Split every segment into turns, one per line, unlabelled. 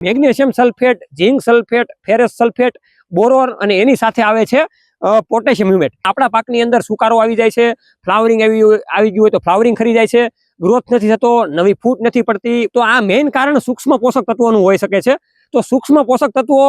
Magnesium sulphate, zinc sulphate, ferrous sulphate, boron અને એની સાથે આવે છે પોટેશિયમ હ્યુમેટ આપણા પાકની અંદર સુકારો આવી જાય છે, ફ્લાવરિંગ આવી આવી ગયું હોય તો ફ્લાવરિંગ ખરી જાય છે, ગ્રોથ નથી થતો, નવી ફૂટ નથી પડતી. તો આ મેઇન કારણ સૂક્ષ્મ પોષક તત્વોનું હોઈ શકે છે. તો સૂક્ષ્મ પોષક તત્વો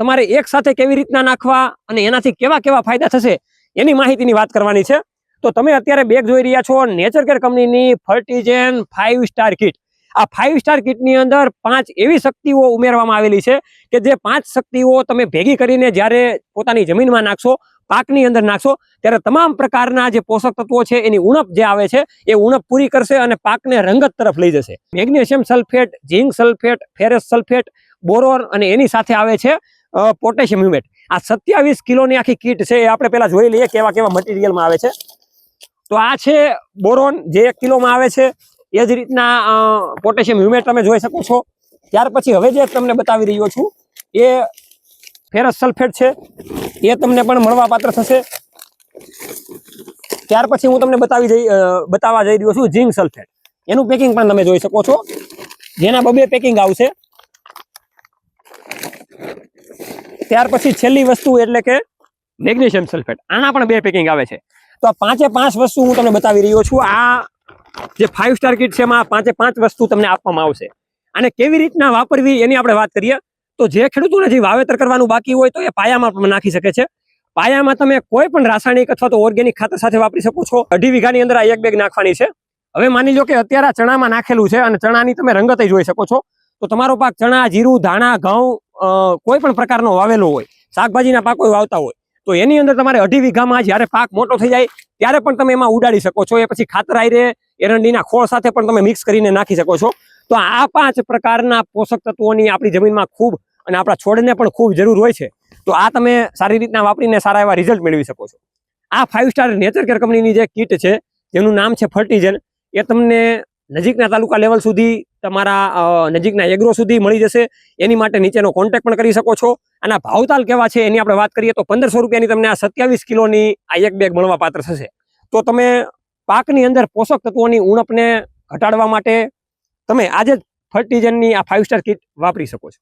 તમારે એક સાથે કેવી રીતના નાખવા અને એનાથી કેવા કેવા ફાયદા થશે, એની માહિતીની વાત કરવાની છે. તો તમે અત્યારે બેગ જોઈ રહ્યા છો, નેચર કેર કંપનીની ફર્ટિજેન ફાઇવ સ્ટાર કિટ આ ફાઇવ સ્ટાર કિટની અંદર પાંચ એવી શક્તિઓ ઉમેરવામાં આવેલી છે કે જે પાંચ શક્તિઓ તમે ભેગી કરીને જ્યારે પોતાની જમીનમાં નાખશો, પાકની અંદર નાખશો, ત્યારે તમામ પ્રકારના જે પોષક તત્વો છે, એની ઉણપ જે આવે છે, એ ઉણપ પૂરી કરશે અને પાકને રંગત તરફ લઈ જશે. Magnesium sulphate, zinc sulphate, ferrous sulphate, boron અને એની સાથે આવે છે પોટેશિયમ હ્યુમેટ. આ સત્યાવીસ કિલોની આખી કીટ છે, એ આપણે પેલા જોઈ લઈએ કેવા કેવા મટીરિયલમાં આવે છે. તો આ છે બોરોન, જે એક કિલોમાં આવે છે. એ જ રીતના પોટેશિયમ હ્યુમેટ તમે જોઈ શકો છો. ત્યાર પછી હવે જે તમને બતાવી રહ્યો છું, એ ફેરસ સલ્ફેટ છે. એ તમને પણ મળવા પાત્ર થશે. ત્યાર પછી હું તમને બતાવી જઈ બતાવવા જઈ રહ્યો છું ઝીંક સલ્ફેટ એનું પેકિંગ પણ તમે જોઈ શકો છો. જેના બબે પેકિંગ આવશે. ત્યાર પછી છેલ્લી વસ્તુ એટલે કે મેગ્નેશિયમ સલ્ફેટ આના પણ બે પેકિંગ આવે છે. તો પાંચે પાંચ વસ્તુ હું તમને બતાવી રહ્યો છું. આ જે ફાઇવ સ્ટાર કિટ છે, એમાં પાંચે પાંચ વસ્તુ તમને આપવામાં આવશે. અને કેવી રીતના વાપરવી એની આપણે વાત કરીએ, તો જે ખેડૂતોને જે વાવેતર કરવાનું બાકી હોય, તો એ પાયામાં પણ નાખી શકે છે. પાયામાં તમે કોઈ પણ રાસાયણિક અથવા તો ઓર્ગેનિક ખાતર સાથે વાપરી શકો છો. અઢી વીઘાની અંદર આ એક બેગ નાખવાની છે. હવે માની લો કે અત્યારે આ ચણામાં નાખેલું છે અને ચણાની તમે રંગત જોઈ શકો છો. તો તમારો પાક ચણા, જીરું, ધાણા, ઘઉં કોઈ પણ પ્રકારનો વાવેલો હોય, શાકભાજીના પાકો વાવતા હોય તો એની અંદર તમારે અઢી વીઘામાં જ્યારે પાક મોટો થઈ જાય, ત્યારે પણ તમે એમાં ઉડાડી શકો છો. એ પછી ખાતર આયરે એરંડીના ખોળ સાથે પણ તમે મિક્સ કરીને નાખી શકો છો. તો આ પાંચ પ્રકારના પોષક તત્વોની આપણી જમીનમાં ખૂબ અને આપણા છોડને પણ ખૂબ જરૂર હોય છે. તો આ તમે સારી રીતના વાપરીને સારા એવા રિઝલ્ટ મેળવી શકો છો. આ ફાઇવ સ્ટાર નેચર કેર કંપનીની જે કીટ છે, જેનું નામ છે ફર્ટિજન એ તમને નજીકના તાલુકા લેવલ સુધી તમારા નજીકના એગ્રો સુધી મળી જશે. એની માટે નીચેનો કોન્ટેક્ટ પણ કરી શકો છો. આના ભાવતાલ કેવા છે એની આપણે વાત કરીએ તો પંદરસો રૂપિયાની તમને આ સત્યાવીસ કિલોની આ એક બેગ મળવા પાત્ર થશે. તો તમે પાકની અંદર પોષક તત્વોની ઉણપને ઘટાડવા માટે તમે આજે ફર્ટિજનની આ ફાઇવ સ્ટાર કિટ વાપરી શકો છો.